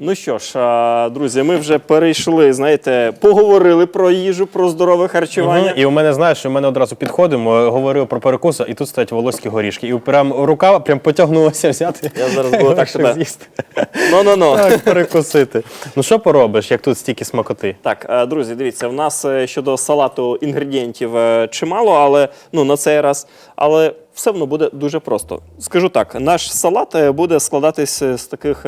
Ну що ж, друзі, ми вже перейшли, знаєте, поговорили про їжу, про здорове харчування. І у мене, знаєш, у мене одразу підходимо, говорив про перекуси, і тут стоять волоські горішки. І прям рука прям потягнулася взяти. Я зараз буду так щоб себе. з'їсти. Ну-ну-ну. Так, перекусити. Ну що поробиш, як тут стільки смакоти? Так, е, друзі, дивіться, в нас е, щодо салату інгредієнтів е, чимало, але ну на цей раз, але все воно буде дуже просто. Скажу так: наш салат буде складатись з таких.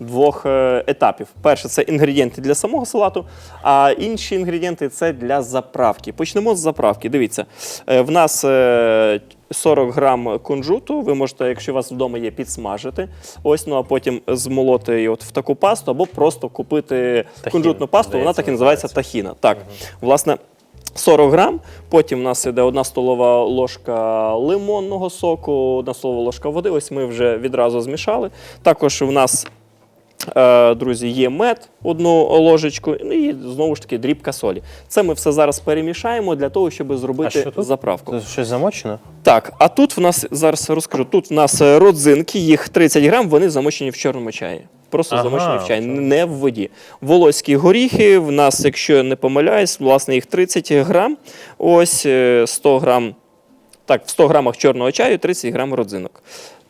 Е, Двох е, етапів. Перше це інгредієнти для самого салату, а інші інгредієнти це для заправки. Почнемо з заправки. Дивіться, е, в нас е, 40 грам кунжуту. Ви можете, якщо у вас вдома є, підсмажити. Ось, ну а потім змолоти її от в таку пасту, або просто купити Тахін, кунжутну пасту. Вона так і називається тахіна. Так, власне. 40 грам, потім у нас йде одна столова ложка лимонного соку, одна столова ложка води. Ось ми вже відразу змішали. Також у нас, е, друзі, є мед, одну ложечку, ну і знову ж таки дрібка солі. Це ми все зараз перемішаємо для того, щоб А зробити що тут? заправку. Тут щось замочено? Так, а тут в нас зараз розкажу. Тут в нас е, родзинки, їх 30 грам, вони замочені в чорному чаї. Просто Ага, замочені в чай, не в воді. Волоські горіхи, в нас, якщо я не помиляюсь, власне, їх 30 грам. Ось е, 100 грам, так, в 100 грамах чорного чаю 30 грам родзинок.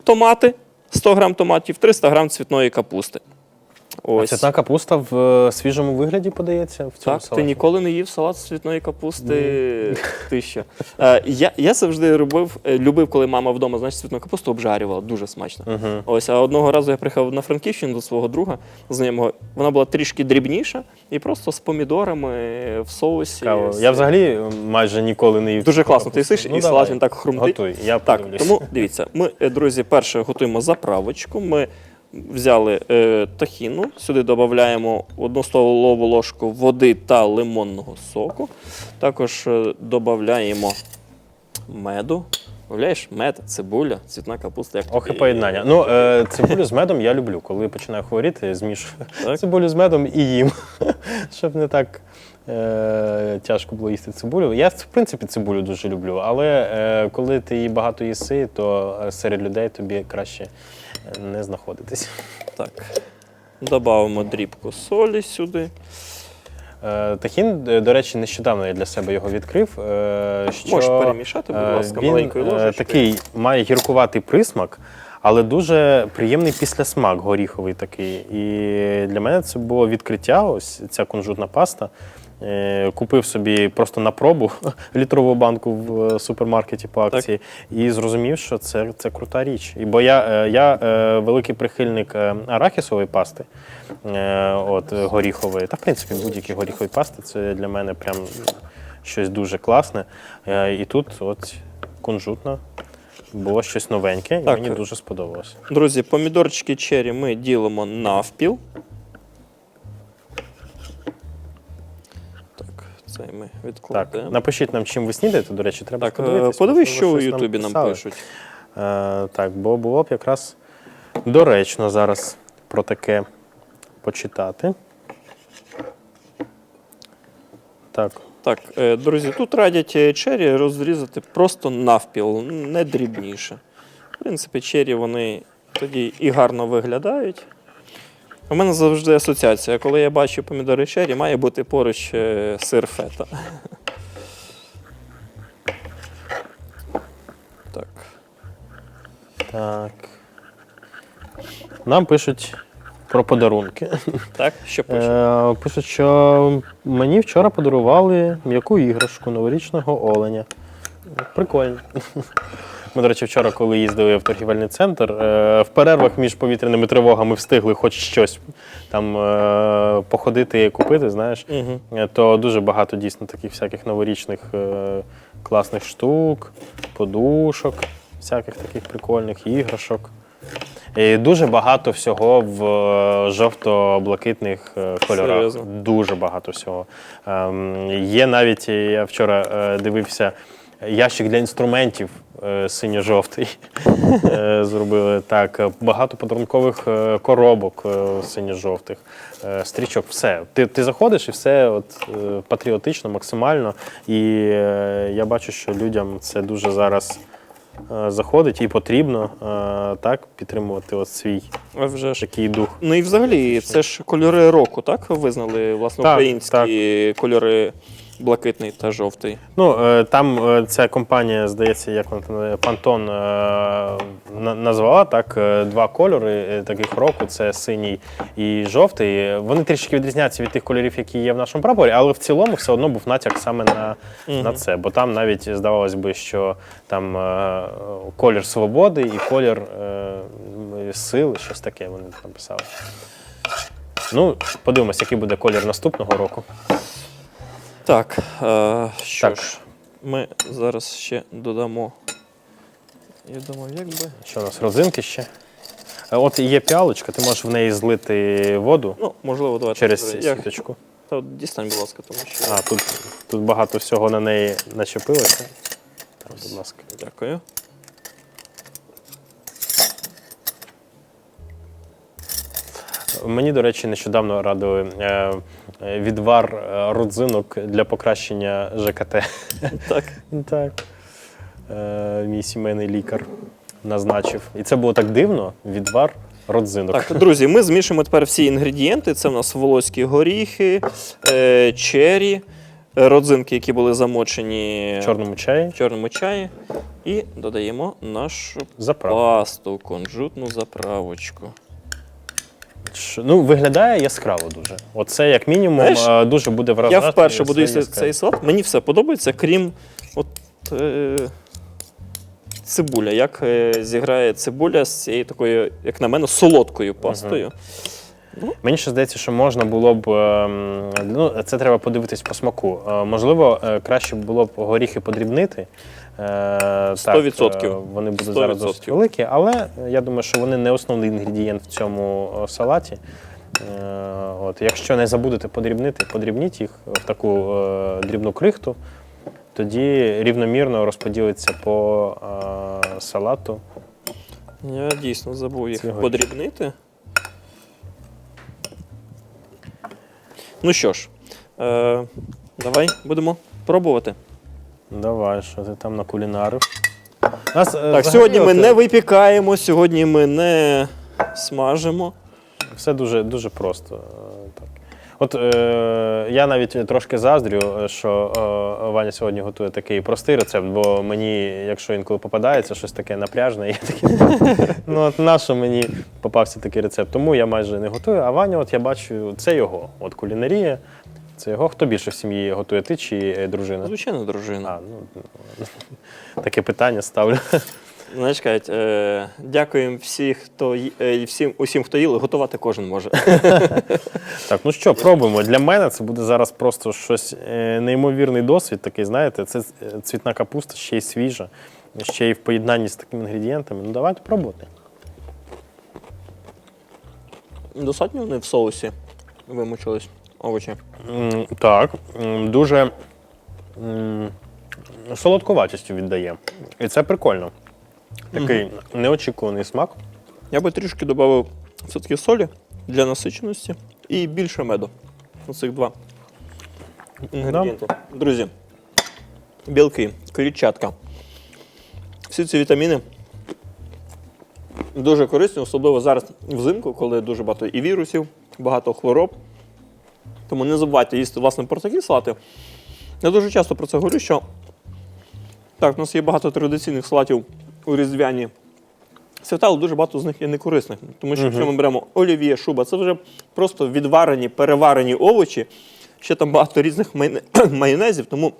Томати, 100 грам томатів, 300 грам цвітної капусти. А цвітна капуста в е, свіжому вигляді подається в цьому Так, ти ніколи не їв салат з цвітної капусти. Ти що? Е, я, я завжди робив, е, любив, коли мама вдома, значить, цвітну капусту обжарювала, дуже смачно. Мгм. Ось, а одного разу я приїхав на Франківщину до свого друга знайомого. Вона була трішки дрібніша і просто з помідорами в соусі. Цікаво. Я взагалі е, майже ніколи не їв. Дуже цвітну класно. Ти капусту. їсиш, Ну, і давай. салат він так хрумтить. Готуй, я Так, подивлюсь. тому дивіться, ми, е, друзі, перше готуємо заправочку. Ми взяли е, тахіну, сюди додаємо одну столову ложку води та лимонного соку. Також е, додаємо меду. Уявляєш, мед, цибуля, цвітна капуста. Як Ох, і тобі? поєднання. Ну, е, цибулю з медом я люблю. Коли починаю хворіти, змішую Так? цибулю з медом і їм. Щоб не так е, тяжко було їсти цибулю. Я, в принципі, цибулю дуже люблю, але е, коли ти її багато їси, то серед людей тобі краще е, не знаходитись. Так. Додаємо дрібку солі сюди. Тахін, до речі, нещодавно я для себе його відкрив. Що, Можеш перемішати, будь ласка, він, маленькою ложечкою. Такий має гіркуватий присмак, але дуже приємний післясмак горіховий такий. І для мене це було відкриття. Ось ця кунжутна паста. Е, Купив собі просто на пробу літрову банку в е, супермаркеті по акції і зрозумів, що це, це крута річ. І бо я, е, я великий прихильник арахісової пасти, от горіхової, та в принципі будь-які горіхові пасти це для мене прям щось дуже класне. І тут от кунжутна було щось новеньке, і Так. мені дуже сподобалося. Друзі, помідорчики черрі ми ділимо навпіл. Так, цей ми Так, напишіть нам, чим ви снідаєте. До речі, треба Так, е, подивись, можливо, що у щось Ютубі нам писали. пишуть. Е, так, бо було б якраз доречно зараз про таке почитати. Так, Так, е, друзі, тут радять е, чері розрізати просто навпіл, не дрібніше. В принципі, чері вони тоді і гарно виглядають. У мене завжди асоціація, коли я бачу помідори чері, має бути поруч е, сир фета. Так. так. Нам пишуть про подарунки. Так, що пише? Е, пишуть, що мені вчора подарували м'яку іграшку новорічного оленя. Прикольно. Ми, до речі, вчора, коли їздили в торгівельний центр, е, в перервах між повітряними тривогами встигли хоч щось там е, походити і купити, знаєш. Угу. То дуже багато дійсно таких всяких новорічних класних штук, подушок, всяких таких прикольних іграшок. І дуже багато всього в е, жовто-блакитних е, кольорах. Серйозно? Дуже багато всього. Ем, є навіть, е, я вчора дивився ящик для інструментів синьо-жовтий. Зробили так. Багато подарункових коробок синьо-жовтих, стрічок, все. Ти, ти заходиш і все от, патріотично, максимально. І я бачу, що людям це дуже зараз заходить і потрібно е, так підтримувати от свій вже ж. такий дух. Ну і взагалі, це ж кольори року, так? Визнали власне Так, українські кольори блакитний та жовтий. Ну е, там е, ця компанія, здається, як вона там, е, назвала так два кольори таких року: це синій і жовтий. Вони трішки відрізняються від тих кольорів, які є в нашому прапорі, але в цілому все одно був натяк саме на, на це. Бо там навіть здавалось би, що там колір свободи і колір сили, щось таке вони там писали. Ну, подивимось, який буде колір наступного року. Так, е, що Так. ж, ми зараз ще додамо. Я думав, як би. Що у нас розинки ще? Е, От є піалочка, ти можеш в неї злити воду Ну, можливо, давайте. через я, сіточку. Та от дістань, будь ласка, тому що. А, тут, тут багато всього на неї начепилося. Так, будь ласка. Дякую. Мені, до речі, нещодавно радили е, е, відвар е, родзинок для покращення ЖКТ. Так. Так. Е, мій сімейний лікар назначив. І це було так дивно: відвар родзинок. Так, друзі, ми змішуємо тепер всі інгредієнти. Це в нас волоські горіхи, е, чері, е, родзинки, які були замочені В чорному чаї. в чорному чаї. І додаємо нашу Заправ. пасту, кунжутну заправочку. Ну, виглядає яскраво дуже. Оце, як мінімум, Знаєш, е, дуже буде вражати. Я вперше буду їсти цей салат. Мені все подобається, крім от, е, цибуля. Як е, зіграє цибуля з цією такою, як на мене, солодкою пастою. Мені ще здається, що можна було б. ем, Ну, це треба подивитись по смаку. Е, Можливо, е, краще було б горіхи подрібнити. Е, Сто так, відсотків. е, Вони будуть зараз досить великі, але я думаю, що вони не основний інгредієнт в цьому е, салаті. Е, От, якщо не забудете подрібнити, подрібніть їх в таку е, дрібну крихту, тоді рівномірно розподілиться по е, салату. Я дійсно забув їх горіхи. подрібнити. Ну що ж, е, давай будемо пробувати. Давай, що ти там накулінарив. Нас, е, Так, сьогодні ми не випікаємо, сьогодні ми не смажимо. Все дуже, дуже просто. е, Так. От е, я навіть трошки заздрю, е, що е, Ваня сьогодні готує такий простий рецепт, бо мені, якщо інколи попадається щось таке напряжне, я такий, ну от на що мені попався такий рецепт. Тому я майже не готую. А Ваня, от я бачу, це його. От кулінарія, це його. Хто більше в сім'ї готує, ти чи е, дружина? Звичайно, дружина. А, ну, таке питання ставлю. Знаєш, кажуть, е, дякуємо всіх, хто ї- е, всім, усім, хто їли, готувати кожен може. Так, ну що, пробуємо. Для мене це буде зараз просто щось е, неймовірний досвід. Такий, знаєте, це е, цвітна капуста, ще й свіжа, ще й в поєднанні з такими інгредієнтами. Ну давайте пробувати. Достатньо вони в соусі вимучились овочі. Так, дуже солодковатістю віддає. І це прикольно. Такий неочікуваний смак. Я би трішки додав все-таки солі для насиченості і більше меду. Оцих два інгредієнти. Друзі, білки, клітчатка. Всі ці вітаміни дуже корисні, особливо зараз взимку, коли дуже багато і вірусів, багато хвороб. Тому не забувайте їсти власне про такі салати. Я дуже часто про це говорю, що так, у нас є багато традиційних салатів у різдвяні свята, але дуже багато з них є некорисних. Тому що якщо ми беремо олів'є, шуба, це вже просто відварені, переварені овочі. Ще там багато різних майонезів, тому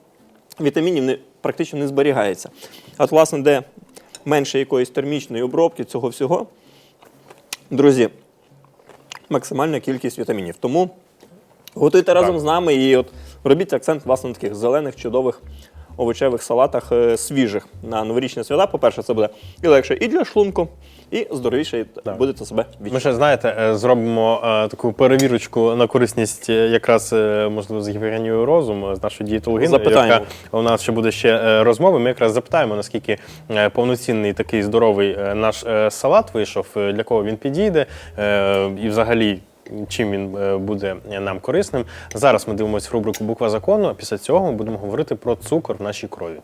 вітамінів не, практично не зберігається. А от, власне, де менше якоїсь термічної обробки цього всього, друзі, максимальна кількість вітамінів. Тому готуйте разом з нами і от робіть акцент власне на таких зелених, чудових овочевих салатах е, свіжих на новорічні свята. По-перше, це буде і легше і для шлунку, і здоровіше будете себе Ми ще знаєте, е, зробимо е, таку перевірочку на корисність е, якраз е, можливо з Євгенією Розум, е, з нашою дієтологиною, Запитаємо. яка у нас ще буде ще е, розмови. Ми якраз запитаємо, наскільки е, повноцінний такий здоровий е, наш е, салат вийшов, е, для кого він підійде, е, і взагалі. Чим він е, буде нам корисним. Зараз ми дивимося рубрику Буква закону, а після цього ми будемо говорити про цукор в нашій крові.